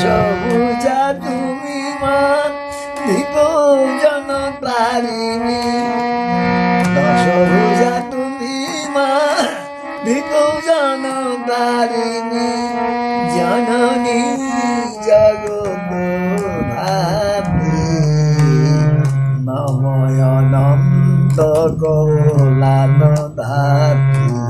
সবুজা তুমি মা দিব জন পারিনি সবুজা তুমি মা দিব জন পারিনি জননী জগত ভাবি মময়নন্ত কৌলান ধাপি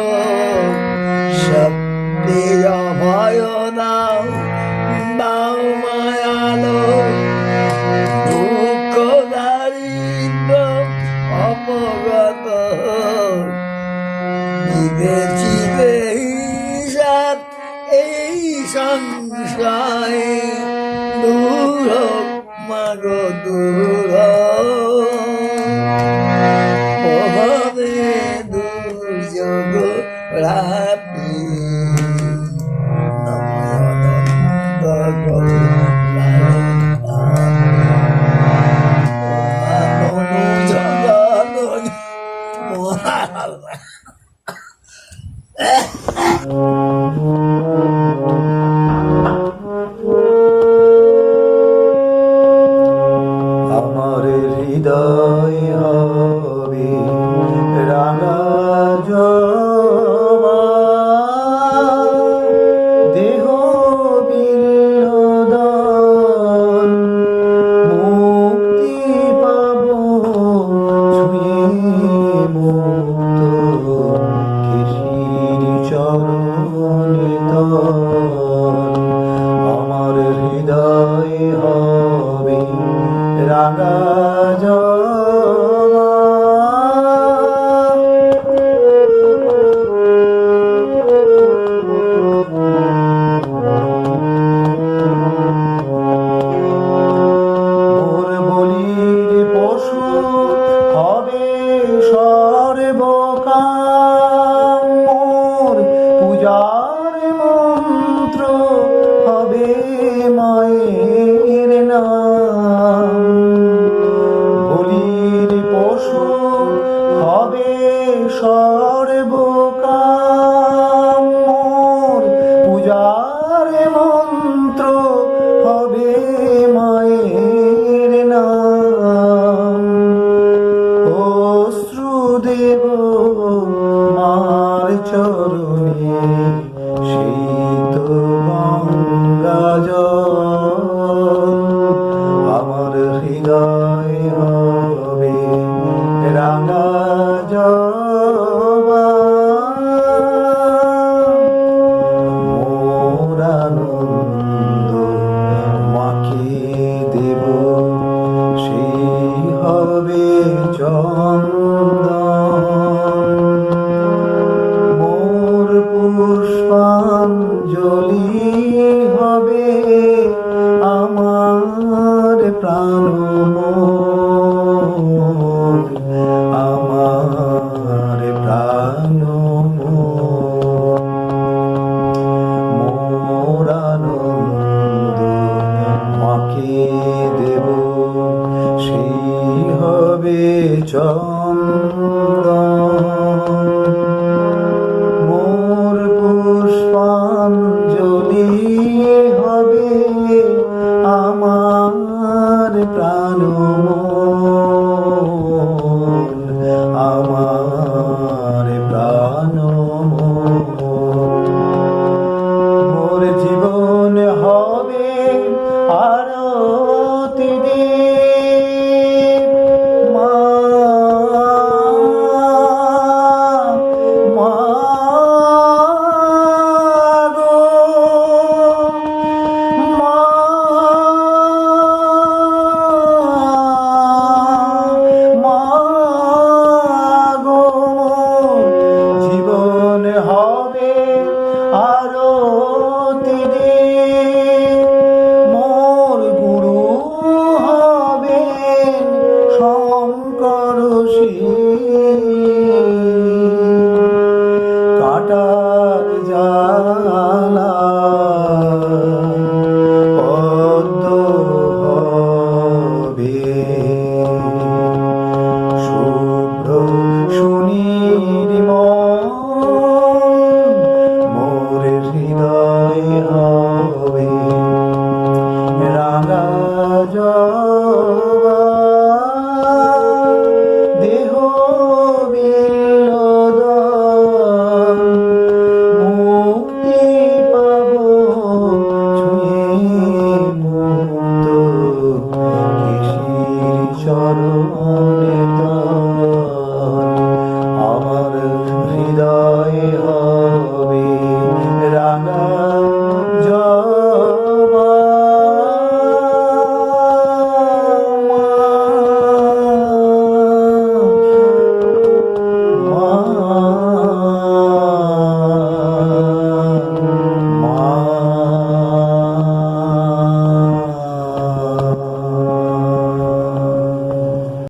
বেঁচিতে হিসাব এই সংসায় 하옵소서 চরণ মালা